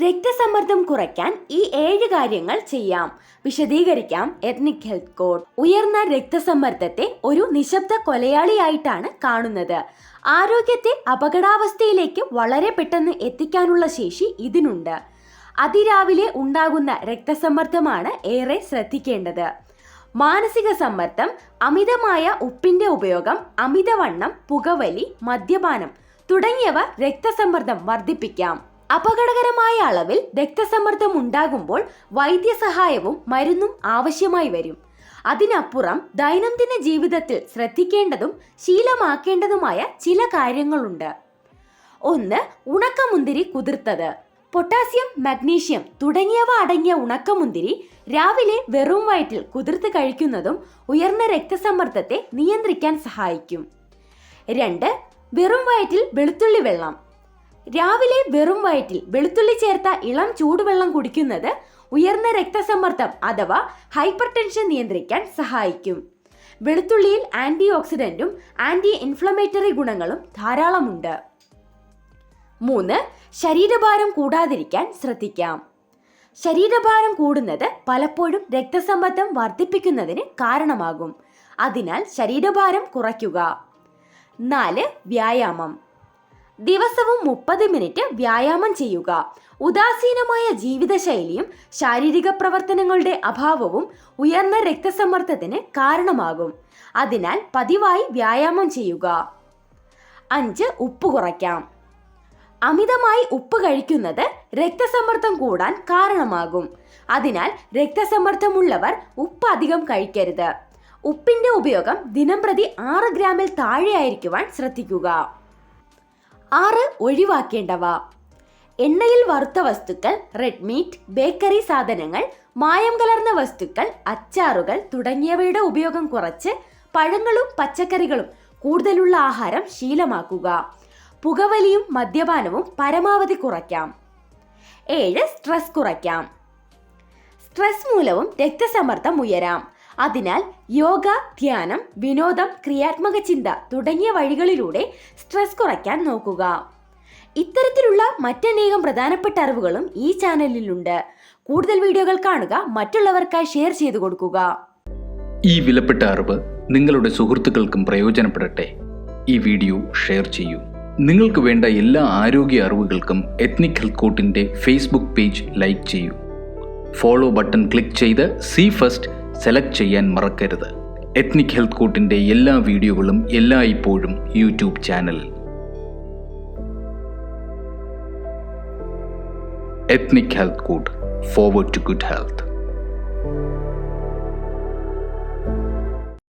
രക്തസമ്മർദ്ദം കുറയ്ക്കാൻ ഈ ഏഴ് കാര്യങ്ങൾ ചെയ്യാം. വിശദീകരിക്കാം. എത്നിക് ഹെൽത്ത് കോഡ് ഉയർന്ന രക്തസമ്മർദ്ദത്തെ ഒരു നിശബ്ദ കൊലയാളിയായിട്ടാണ് കാണുന്നത്. ആരോഗ്യത്തെ അപകടാവസ്ഥയിലേക്ക് വളരെ പെട്ടെന്ന് എത്തിക്കാനുള്ള ശേഷി ഇതിനുണ്ട്. അതിരാവിലെ ഉണ്ടാകുന്ന രക്തസമ്മർദ്ദമാണ് ഏറെ ശ്രദ്ധിക്കേണ്ടത്. മാനസിക സമ്മർദ്ദം അമിതമായ ഉപ്പിന്റെ ഉപയോഗം അമിതവണ്ണം പുകവലി മദ്യപാനം തുടങ്ങിയവ രക്തസമ്മർദ്ദം വർദ്ധിപ്പിക്കാം. അപകടകരമായ അളവിൽ രക്തസമ്മർദ്ദം ഉണ്ടാകുമ്പോൾ വൈദ്യസഹായവും മരുന്നും ആവശ്യമായി വരും. അതിനപ്പുറം ദൈനംദിന ജീവിതത്തിൽ ശ്രദ്ധിക്കേണ്ടതും ശീലമാക്കേണ്ടതുമായ ചില കാര്യങ്ങളുണ്ട്. ഒന്ന് ഉണക്കമുന്തിരി കുതിർത്തത്. പൊട്ടാസ്യം മഗ്നീഷ്യം തുടങ്ങിയവ അടങ്ങിയ ഉണക്കമുന്തിരി രാവിലെ വെറും വയറ്റിൽ കുതിർത്ത് കഴിക്കുന്നതും ഉയർന്ന രക്തസമ്മർദ്ദത്തെ നിയന്ത്രിക്കാൻ സഹായിക്കും. രണ്ട് വെറും വയറ്റിൽ വെളുത്തുള്ളി വെള്ളം. രാവിലെ വെറും വയറ്റിൽ വെളുത്തുള്ളി ചേർത്ത ഇളം ചൂടുവെള്ളം കുടിക്കുന്നത് ഉയർന്ന രക്തസമ്മർദ്ദം അഥവാ ഹൈപ്പർ ടെൻഷൻ നിയന്ത്രിക്കാൻ സഹായിക്കും. വെളുത്തുള്ളിയിൽ ആന്റി ഓക്സിഡന്റും ആന്റി ഇൻഫ്ലമേറ്ററി ഗുണങ്ങളും ധാരാളമുണ്ട്. മൂന്ന് ശരീരഭാരം കൂടാതിരിക്കാൻ ശ്രദ്ധിക്കാം. ശരീരഭാരം കൂടുന്നത് പലപ്പോഴും രക്തസമ്മർദ്ദം വർദ്ധിപ്പിക്കുന്നതിന് കാരണമാകും. അതിനാൽ ശരീരഭാരം കുറയ്ക്കുക. നാല് വ്യായാമം. ദിവസവും മുപ്പത് മിനിറ്റ് വ്യായാമം ചെയ്യുക. ഉദാസീനമായ ജീവിതശൈലിയും ശാരീരിക പ്രവർത്തനങ്ങളുടെ അഭാവവും ഉയർന്ന രക്തസമ്മർദ്ദത്തിന് കാരണമാകും. അതിനാൽ പതിവായി വ്യായാമം ചെയ്യുക. അഞ്ച് ഉപ്പ് കുറയ്ക്കാം. അമിതമായി ഉപ്പ് കഴിക്കുന്നത് രക്തസമ്മർദ്ദം കൂടാൻ കാരണമാകും. അതിനാൽ രക്തസമ്മർദ്ദമുള്ളവർ ഉപ്പ് അധികം കഴിക്കരുത്. ഉപ്പിന്റെ ഉപയോഗം ദിനംപ്രതി ആറ് ഗ്രാമിൽ താഴെയായിരിക്കുവാൻ ശ്രദ്ധിക്കുക. ആറ് ഒഴിവാക്കേണ്ടവ. എണ്ണയിൽ വറുത്ത വസ്തുക്കൾ റെഡ് മീറ്റ് ബേക്കറി സാധനങ്ങൾ മായം കലർന്ന വസ്തുക്കൾ അച്ചാറുകൾ തുടങ്ങിയവയുടെ ഉപയോഗം കുറച്ച് പഴങ്ങളും പച്ചക്കറികളും കൂടുതലുള്ള ആഹാരം ശീലമാക്കുക. പുകവലിയും മദ്യപാനവും പരമാവധി കുറയ്ക്കാം. ഏഴ് സ്ട്രെസ് കുറയ്ക്കാം. സ്ട്രെസ് മൂലവും രക്തസമ്മർദ്ദം ഉയരാം. അതിനാൽ യോഗ ധ്യാനം വിനോദം ക്രിയാത്മക ചിന്ത തുടങ്ങിയ വഴികളിലൂടെ സ്ട്രെസ് കുറയ്ക്കാൻ നോക്കുക. ഇത്തരത്തിലുള്ള മറ്റനേകം പ്രധാനപ്പെട്ട അറിവുകളും ഈ ചാനലിലുണ്ട്. കൂടുതൽ വീഡിയോകൾ കാണുക മറ്റുള്ളവർക്കായി ഷെയർ ചെയ്തു കൊടുക്കുക. ഈ വിലപ്പെട്ട അറിവ് നിങ്ങളുടെ സുഹൃത്തുക്കൾക്കും പ്രയോജനപ്പെടട്ടെ. ഈ വീഡിയോ ഷെയർ ചെയ്യൂ. നിങ്ങൾക്ക് വേണ്ട എല്ലാ ആരോഗ്യ അറിവുകൾക്കും എത്നിക് ഹെൽത്ത് കോട്ടിന്റെ ഫേസ്ബുക്ക് പേജ് ലൈക്ക് ചെയ്യൂ. ഫോളോ ബട്ടൺ ക്ലിക്ക് ചെയ്ത് സി ഫസ്റ്റ് സെലക്ട് ചെയ്യാൻ മറക്കരുത്. എത്നിക് ഹെൽത്ത് കോട്ടിന്റെ എല്ലാ വീഡിയോകളും എല്ലാ ഇപ്പോഴും യൂട്യൂബ് ചാനലിൽ ethnic health court forward to good health